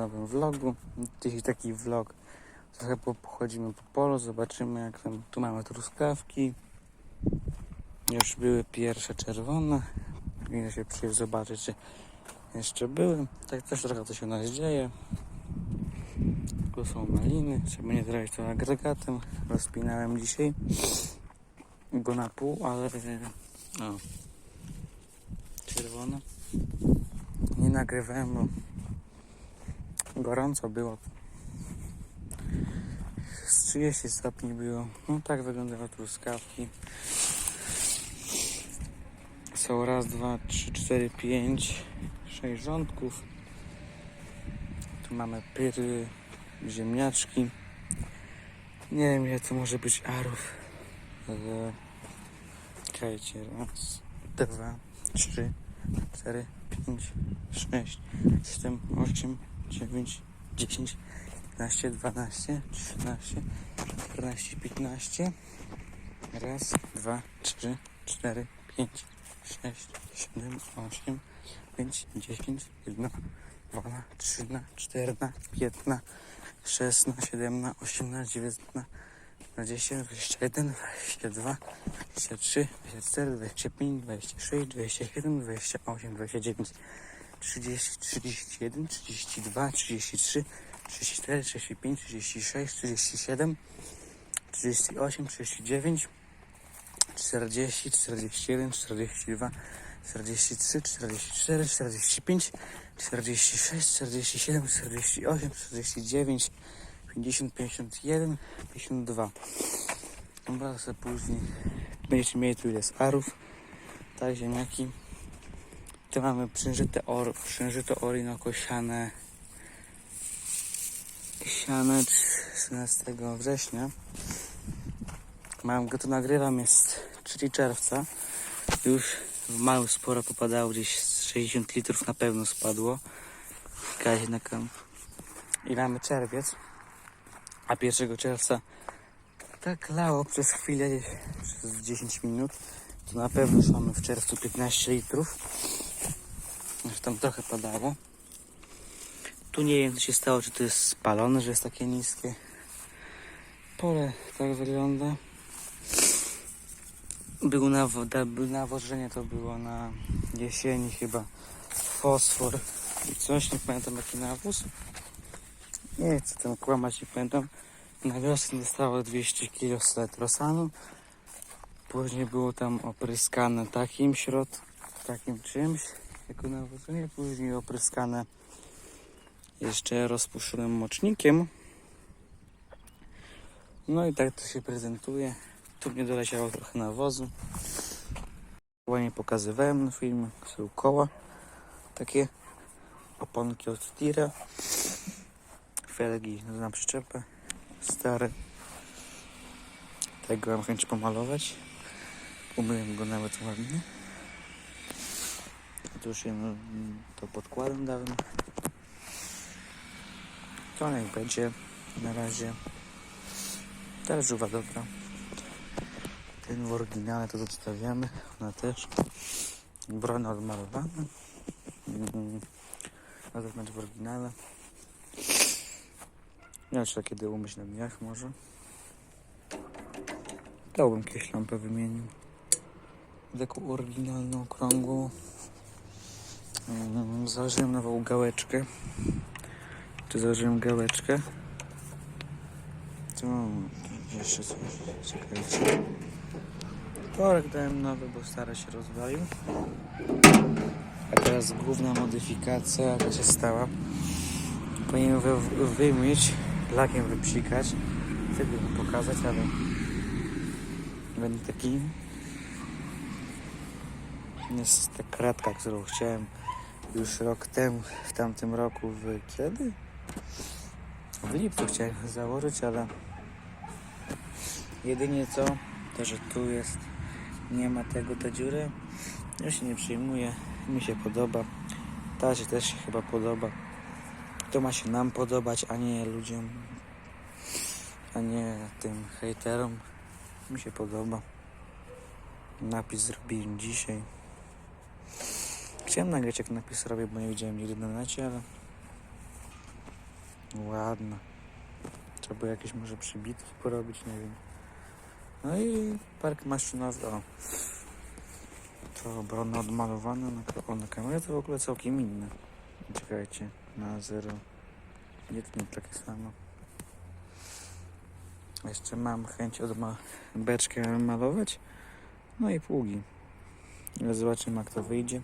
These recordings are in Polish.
nowym vlogu. Dzisiaj taki vlog. Trochę po- pochodzimy po polu, zobaczymy jak tam. Tu mamy truskawki. Już były pierwsze czerwone. Powinno się przyjść zobaczyć, czy jeszcze były. Tak też trochę coś u nas dzieje. Tu są maliny. Trzeba nie zrobić to agregatem. Rozpinałem dzisiaj go na pół, ale o, czerwone. Nie nagrywałem, bo gorąco było. Z 30 stopni było. No tak wyglądały truskawki. Są raz, dwa, trzy, cztery, pięć, sześć rządków. Tu mamy pyry, ziemniaczki. Nie wiem ile to może być arów. Ale... Czekajcie, raz, dwa, trzy, cztery, pięć, sześć, siedem, osiem, 9, 10, 11, 12, 13, 14, 15. Raz, dwa, trzy, cztery, pięć, sześć, siedem, osiem, pięć, dziesięć, jedna, dwa, trzyna, czterna, piętna, szesna, siedemna, osiemna, dziewiętna, dwadzieścia, dwadzieścia jeden, dwadzieścia dwa, dwadzieścia trzy, dwadzieścia cztery, dwadzieścia pięć, dwadzieścia sześć, dwadzieścia siedem, dwadzieścia osiem, dwadzieścia dziewięć. 30, 31, 32, 33, 34, 35, 36, 37, 38, 39, 40, 41, 42, 43, 44, 45, 46, 47, 48, 49, 50, 51, 52. Dobra, później będziecie mieli tu ile sparów, tak, ziemniaki. Tu mamy przężyte or, przężyte orinoco siane siane 13 września. Mam go tu nagrywam, jest 3 czerwca. Już w maju sporo popadało, gdzieś z 60 litrów na pewno spadło. w Kazie na kamp. I mamy czerwiec. A 1 czerwca tak lało przez chwilę, przez 10 minut. To na pewno już mamy w czerwcu 15 litrów. Już tam trochę padało. Tu nie wiem co się stało, czy to jest spalone, że jest takie niskie. Pole tak wygląda. Był nawo- był nawożenie, to było na jesieni chyba. Fosfor i coś, nie pamiętam jaki nawóz. Nie chcę tam kłamać, nie pamiętam. Na wiosnę dostało 200 kg z rosanu. Później było tam opryskane takim środkiem, takim czymś jako nawożenie, później opryskane jeszcze rozpuszonym mocznikiem. No i tak to się prezentuje. Tu mnie doleciało trochę nawozu. Koła pokazywałem na filmie, są koła. Takie oponki od tira. Felgi na przyczepę. Stare. Tego mam chęć pomalować. Umyłem go nawet ładnie. To już jem to podkładem dawno. To niech będzie na razie. Też żuwa dobra. Ten w oryginale to zostawiamy. Ona też. Brona odmalowana. Mm. Na zewnątrz w oryginale. Ja jeszcze kiedy umyć na dniach może. Dałbym kiedyś lampę wymienił. Taką oryginalną, okrągłą. Mm, Założyłem nową gałeczkę. Tu założyłem gałeczkę. Tu jeszcze coś. Czekajcie. Korek dałem nowy, bo stary się rozwalił. A teraz główna modyfikacja jaka się stała. Powinienem wy, wymyć, lakiem wypsikać. Wtedy wam pokazać, ale będę taki jest ta kratka, którą chciałem już rok temu, w tamtym roku, w kiedy? W lipcu chciałem założyć, ale jedynie co, to że tu jest, nie ma tego, ta dziura. Ja się nie przejmuję, mi się podoba. Ta się też się chyba podoba. To ma się nam podobać, a nie ludziom, a nie tym hejterom. Mi się podoba. Napis zrobiłem dzisiaj. Chciałem nagrać jak napis robię, bo nie widziałem nigdy na necie, ale ładna. Trzeba było jakieś może przybitki porobić, nie wiem. No i park maszynowy, o. To obrona odmalowana na, na kamerę to w ogóle całkiem inne. Czekajcie, na zero. Nie, to nie takie samo. Jeszcze mam chęć od ma beczkę malować. No i pługi. Zobaczymy jak to wyjdzie.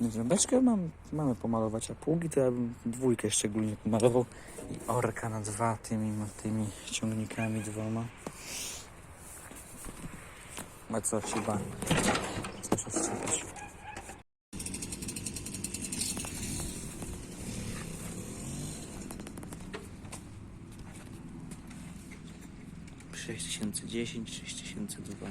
Nie wiem, beczkę mam, mamy pomalować, a pługi to ja bym dwójkę szczególnie pomalował. I orka na dwa tymi, tymi ciągnikami dwoma. A co się ba? Co się wstrzymać? Sześć tysięcy dziesięć, sześć tysięcy dwa.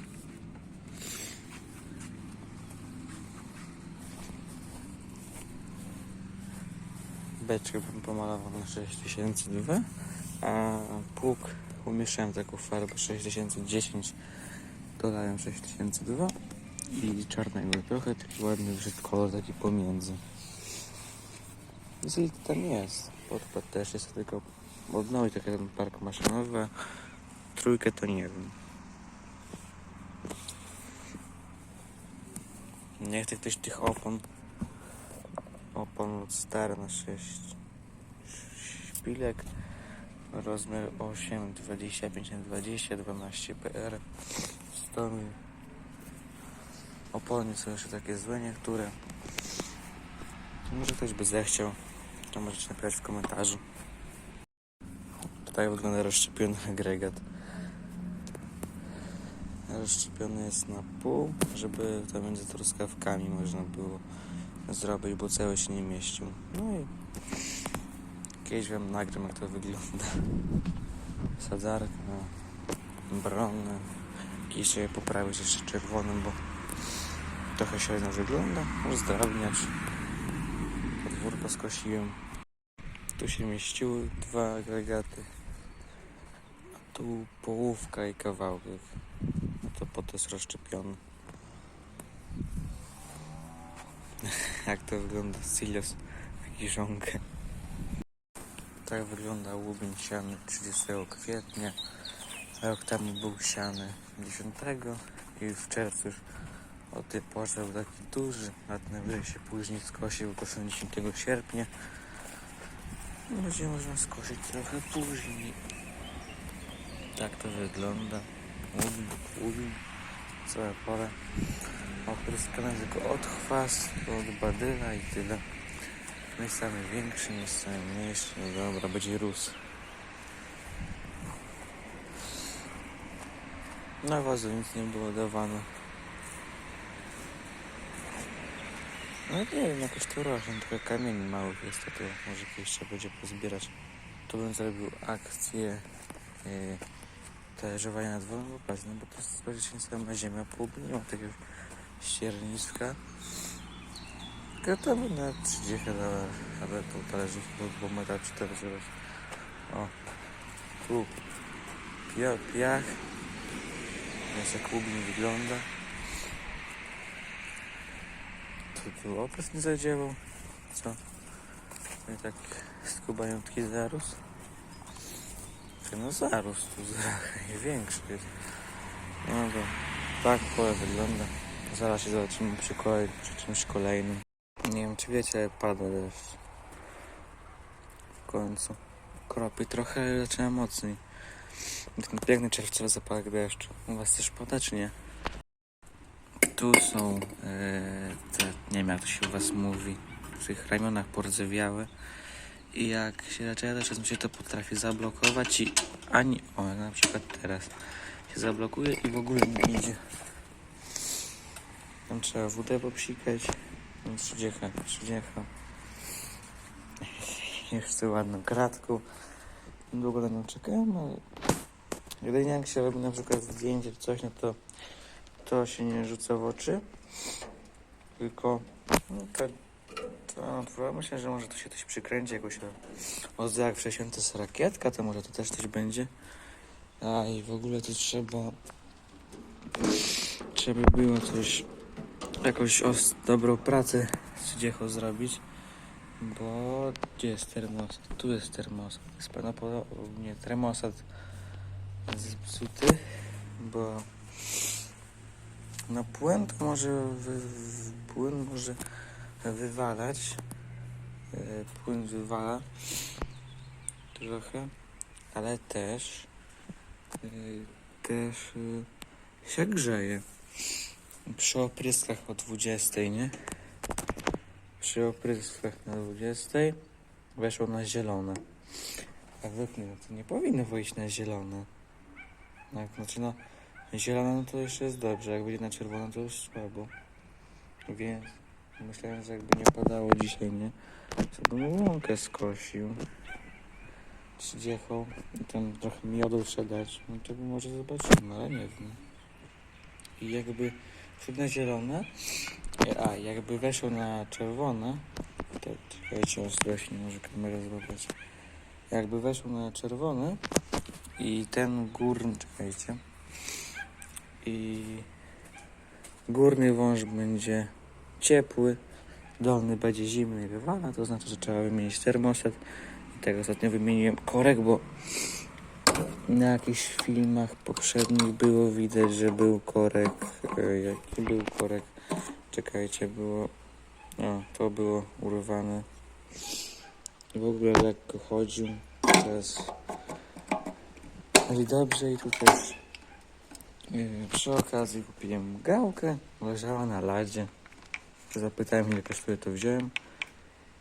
Beczkę na 6002, a pług umieszczałem taką farbę 6010, dodałem 6002 i czarnego trochę, taki ładny brzyd kolor taki pomiędzy. To tam jest, podpad też jest tylko odnowi taki ten park maszynowy, trójkę to nie wiem. Nie chcę ktoś tych opon opon Star na 6 szpilek. Rozmiar 8 25 na 20 12 PR 100 mil opony są jeszcze takie złe niektóre. Może ktoś by zechciał to możecie napisać w komentarzu. Tutaj wygląda rozszczepiony agregat. Rozszczepiony jest na pół żeby to między truskawkami można było zrobić, bo cały się nie mieścił. No i kiedyś wam nagram jak to wygląda. Sadzarka, brony. Kiedyś sobie poprawić jeszcze czerwonym, bo trochę średnio wygląda. Uzdrabniacz. Podwórko skosiłem. Tu się mieściły dwa agregaty. A tu połówka i kawałek. No to po to jest rozszczepiony. jak to wygląda silos w kiszonkę. Tak wygląda łubień siany 30 kwietnia. Rok temu był siany 10 i w czerwcu już o tej porze był taki duży, najwyżej się później skosił go 10 sierpnia. No, Będzie można skosić trochę później. Tak to wygląda. Łubień, łubień, całe pole opryskane tylko od chwastu, od badyla i tyle. Miejscami większy, miejscami mniejszy. No dobra, będzie rósł. Na wazu nic nie było dawane. No nie wiem, jakoś to rośnie, tylko kamieni małych jest, to, może trzeba będzie pozbierać. Tu bym zrobił akcję yy, talerzowania na dworze, no bo to jest praktycznie sama ziemia, pół nie ma ścierniska. Gotowy na 30 dolarów, ale to talerzy bo metal 4 zobacz. O, tu pia, piach. Więc jak łubin wygląda. Tu, tu opis nie zadziałał. Co? No i tak skubaniutki zarósł. No zarósł tu zrachę i większy jest. No to tak pole wygląda. Zaraz się zobaczymy przy, kolej, przy czymś kolejnym. Nie wiem czy wiecie, pada deszcz. W końcu. Kropi trochę, zaczyna mocniej. Ten piękny czerwcowy zapach deszczu. U was też pada czy nie? Tu są e, te, nie wiem jak to się u was mówi, w tych ramionach pordzewiałe. I jak się zaczyna deszcz, się to potrafi zablokować i ani, o na przykład teraz, się zablokuje i w ogóle nie idzie. Tam trzeba wódę popsikać Trzydziecha, trzydziecha. Jeszcze ładną kratką. Długo na nią czekałem, ale jedynie jak się robi na przykład zdjęcie czy coś, no to to się nie rzuca w oczy. Tylko no, to, to, to myślę, że może tu się coś przykręci jakoś o jak wcześniej to jest rakietka, to może to też coś będzie. A i w ogóle to trzeba trzeba było coś jakąś os- dobrą pracę z dziecho zrobić. Bo gdzie jest termostat? Tu jest termostat. Jest prawdopodobnie termostat zepsuty, bo no płyn może wy- płyn może wywalać. E, Płyn wywala trochę, ale też e, też e, się grzeje. Przy opryskach o 20, nie? Przy opryskach na 20 weszło na zielone. A wypnie, no to nie powinno wyjść na zielone. Jak znaczy no, zielone no to jeszcze jest dobrze, jak będzie na czerwono to już słabo. Więc myślałem, że jakby nie padało dzisiaj, nie? To bym łąkę skosił. Przyjechał i tam trochę miodu trzeba dać. No to może zobaczymy, ale nie wiem. I jakby na zielone, a jakby weszło na czerwone, to czekajcie ostrośnie, może kamerę złapać. Jakby weszło na czerwone i ten górny, czekajcie, i górny wąż będzie ciepły, dolny będzie zimny wywala, to znaczy, że trzeba wymienić termostat. I tak ostatnio wymieniłem korek, bo na jakichś filmach poprzednich było widać, że był korek. E, jaki był korek? Czekajcie, było. O, to było urwane. W ogóle lekko chodził. Teraz. Ale dobrze i tu też. e, Przy okazji kupiłem gałkę. Leżała na ladzie. Zapytałem ile kosztuje, to wziąłem.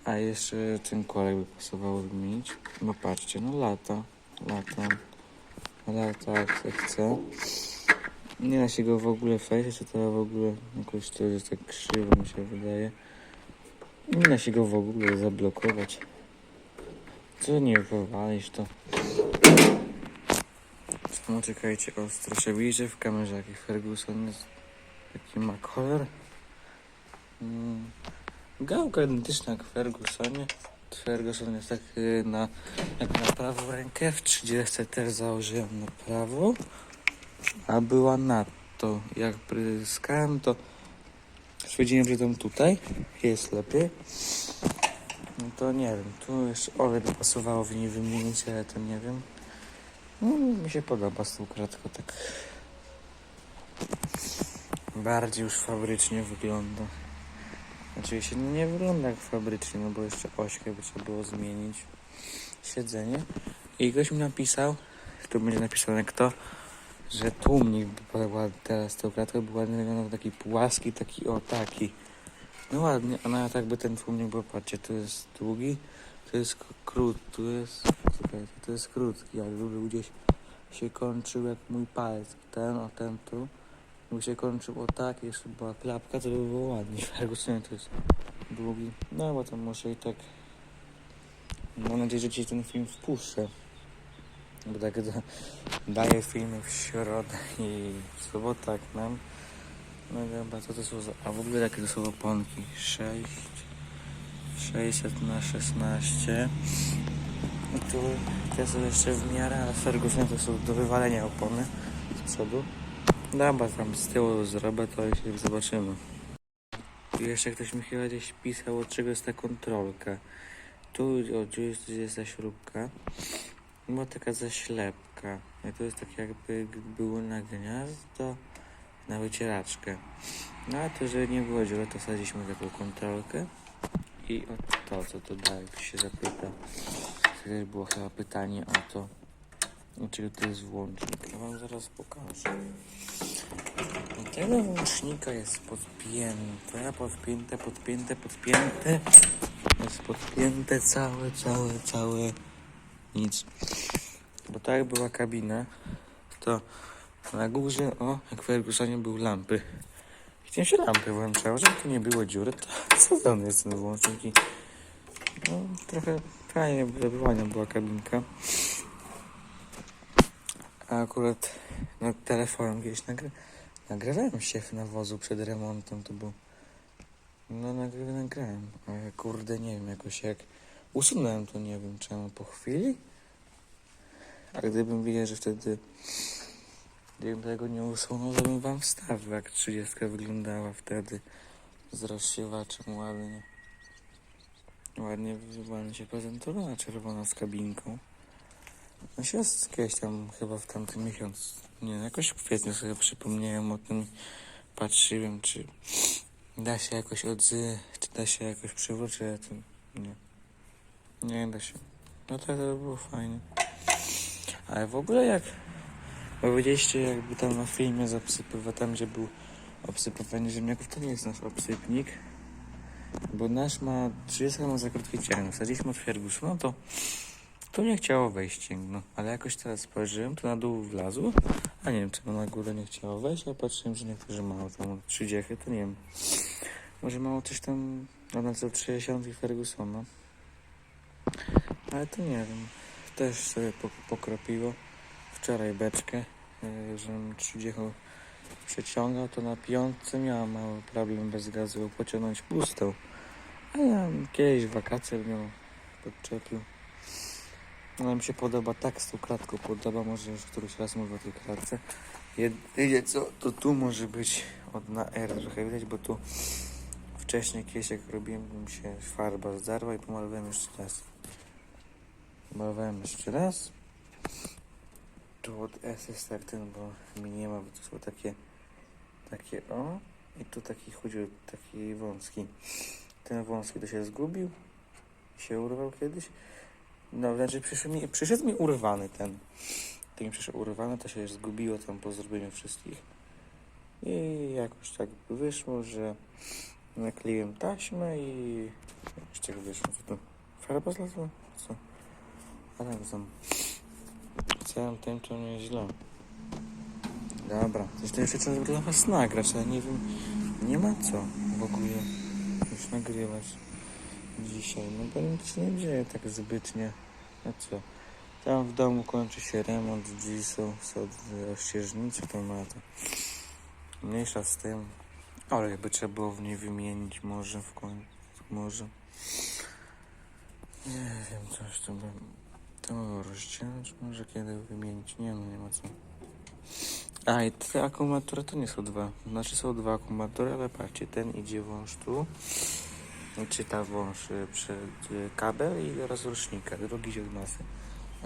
A jeszcze ten korek by pasowało wymienić. Bo patrzcie, no lata. Lata. Lata jak se chce. Nie da się go w ogóle czy to w ogóle jakoś to jest tak krzywo mi się wydaje. Nie da się go w ogóle zablokować. Co nie wywalisz to. No czekajcie, ostro się widzicie w kamerze jaki Ferguson jest. Jaki ma kolor. Mm. Gałka identyczna jak w Fergusonie. Ferguson jest tak y, na, jak na prawą rękę. W 30 też założyłem na prawo. A była na to. Jak pryskałem to stwierdziłem, że tam tutaj jest lepiej. No to nie wiem, tu jeszcze olej by pasowało w niej wymienić, ale to nie wiem. No, mi się podoba z tą tak. Bardziej już fabrycznie wygląda. Oczywiście nie wygląda jak fabrycznie, no bo jeszcze ośkę by trzeba było zmienić. Siedzenie. I ktoś mi napisał, tu będzie napisane kto, że tłumnik by była teraz tą kratkę był ładnie wyglądał taki płaski, taki o taki. No ładnie, a nawet jakby ten tłumnik był, patrzcie, tu jest długi, to jest k- krót, tu jest, czekajcie, to jest krótki, jakby był gdzieś się kończył jak mój palec, ten, o ten tu. By się kończył o tak, jeszcze była klapka, to by było ładnie. Fergusonie to jest długi. No bo to może i tak. Mam nadzieję, że dzisiaj ten film wpuszczę. Bo tak da, daję filmy w środę i w sobotę jak nam. No i chyba co to są za... A w ogóle jakie to są oponki? 6 600 na 16 I tu te są jeszcze w miarę, a Ferguson to są do wywalenia opony z przodu. Dobra, tam z tyłu zrobię to i się zobaczymy. Tu jeszcze ktoś mi chyba gdzieś pisał, od czego jest ta kontrolka. Tu, o, tu jest, jest ta śrubka. Była taka zaślepka. I to jest tak jakby było na gniazdo, na wycieraczkę. No a to, żeby nie było dziura, to wsadziliśmy taką kontrolkę. I o to, co to da, jak się zapyta. To też było chyba pytanie o to, dlaczego to jest włącznik. Ja wam zaraz pokażę. I tego włącznika jest podpięte, podpięte, podpięte, podpięte. Jest podpięte całe, całe, całe. Nic. Bo tak była kabina, to na górze, o, jak w Fergusonie był lampy. Chciałem się lampy włączało, żeby tu nie było dziury. To co to jest ten włącznik? No, trochę fajnie zabywania była kabinka. A akurat na telefonem kiedyś nagry nagrywałem siew nawozu przed remontem, to był... No nagry nagrałem, ale kurde nie wiem, jakoś jak usunąłem to nie wiem czemu po chwili. A gdybym wiedział, że wtedy gdybym tego nie usunął, to bym wam wstawił, jak 30 wyglądała wtedy z rozsiewaczem ładnie. Ładnie, ładnie się prezentowała czerwona z kabinką. No się z- kiedyś tam chyba w tamtym miesiąc, nie wiem, jakoś w kwietniu sobie przypomniałem o tym, patrzyłem, czy da się jakoś odzy, czy da się jakoś przywrócić, ale to nie. Nie da się. No to, to było fajnie. Ale w ogóle jak powiedzieliście, jakby tam na filmie zaobsypywa, tam gdzie był obsypywanie ziemniaków, to nie jest nasz obsypnik. Bo nasz ma 30 ma za krótkie ciągno. Wsadziliśmy od Fergusona, to to nie chciało wejść cięgno. Ale jakoś teraz spojrzyłem, to na dół wlazło. A nie wiem, czemu na górę nie chciało wejść, a patrzyłem, że niektórzy mało tam 30, to nie wiem. Może mało coś tam na co 60 Fergusona. Ale to nie wiem. Też sobie po- pokropiło. Wczoraj beczkę, yy, żebym 30 przeciągał, to na piątce miałem mały problem bez gazu, pociągnąć pustą. A ja kiedyś wakacje ją podczepił. No mi się podoba, tak z podoba, może już któryś raz mówię o tej klatce. Jedynie co, to tu może być od na R trochę widać, bo tu wcześniej kiedyś jak robiłem, mi się farba zdarła i pomalowałem jeszcze raz. Malowałem jeszcze raz. Tu od S jest tak ten, bo mi nie ma, bo to są takie, takie o i tu taki chodził, taki wąski. Ten wąski to się zgubił, się urwał kiedyś. No, znaczy przyszedł mi, przyszedł mi urwany ten. Ten mi przyszedł urwany, to się zgubiło tam po zrobieniu wszystkich. I jakoś tak wyszło, że nakleiłem taśmę i jakoś tak wyszło. Co tu? Farba zlazła? Co? Ale tam całym tym to nie źle. Dobra, coś to jeszcze trzeba dla was nagrać, ale nie wiem, nie ma co w ogóle już nagrywać dzisiaj, no bo nic nie dzieje tak zbytnie. A co? Tam w domu kończy się remont, dziś są, są rozścieżnicy, to ma to. Mniejsza z tym. Ale jakby trzeba było w niej wymienić może w końcu, może. Nie wiem, coś tu bym... To rozdzielać może kiedy wymienić, nie no, nie ma co. A i te akumulatory to nie są dwa, znaczy są dwa akumulatory, ale patrzcie, ten idzie wąż tu. Czy ta wąż y, przed y, kabel i rozrusznika, drugi od masy.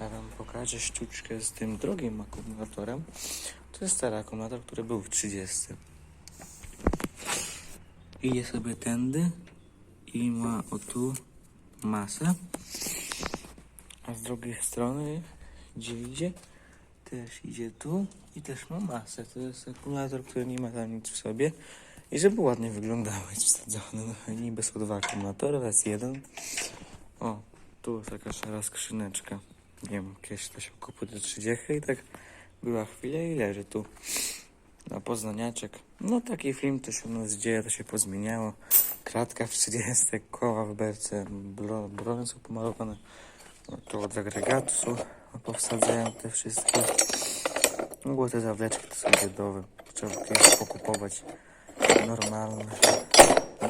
Ja wam pokażę sztuczkę z tym drugim akumulatorem. To jest stary akumulator, który był w 30. Idzie sobie tędy i ma o tu masę. A z drugiej strony, gdzie idzie, też idzie tu i też ma masę. To jest akumulator, który nie ma tam nic w sobie. I żeby ładnie wyglądało, jest wsadzony. No, niby są dwa akumulatory, jest jeden. O, tu jest taka szara skrzyneczka. Nie wiem, kiedyś to się kupuje do 30 i tak była chwila i leży tu. Na poznaniaczek. No taki film to się u nas dzieje, to się pozmieniało. Kratka w 30, koła w berce, bro, są pomalowane. No, tu od agregatu są powsadzają te wszystkie. No, bo te zawleczki to są biedowe. Trzeba kiedyś pokupować normalne.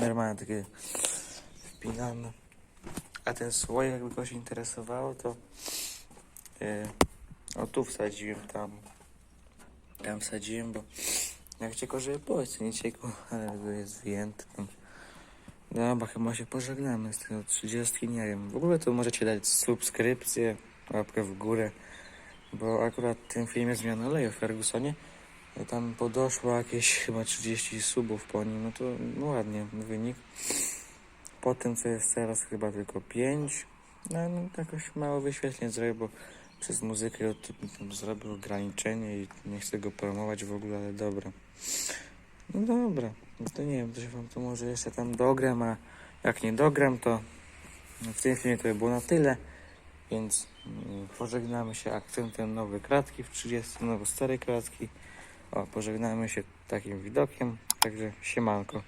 Normalne takie wpinane. A ten słoj, jakby kogoś interesowało, to e, o tu wsadziłem tam. Tam wsadziłem, bo jak cię żeby było, co nie ciekło, ale go jest wyjęty tam. Dobra, chyba się pożegnamy z tego 30, nie wiem. W ogóle to możecie dać subskrypcję, łapkę w górę, bo akurat ten film jest zmiana oleju w Fergusonie. Tam podoszło jakieś chyba 30 subów po nim, no to no ładnie wynik. Po tym co jest teraz chyba tylko 5. No, no jakoś mało wyświetleń zrobił, bo przez muzykę zrobił ograniczenie i nie chcę go promować w ogóle, ale dobra. No dobra, no to nie wiem, to się wam to może jeszcze tam dogram, a jak nie dogram, to w tym filmie to by było na tyle. Więc mm, pożegnamy się akcentem nowe kratki w 30, nowe stare kratki. O, pożegnamy się takim widokiem, także siemanko.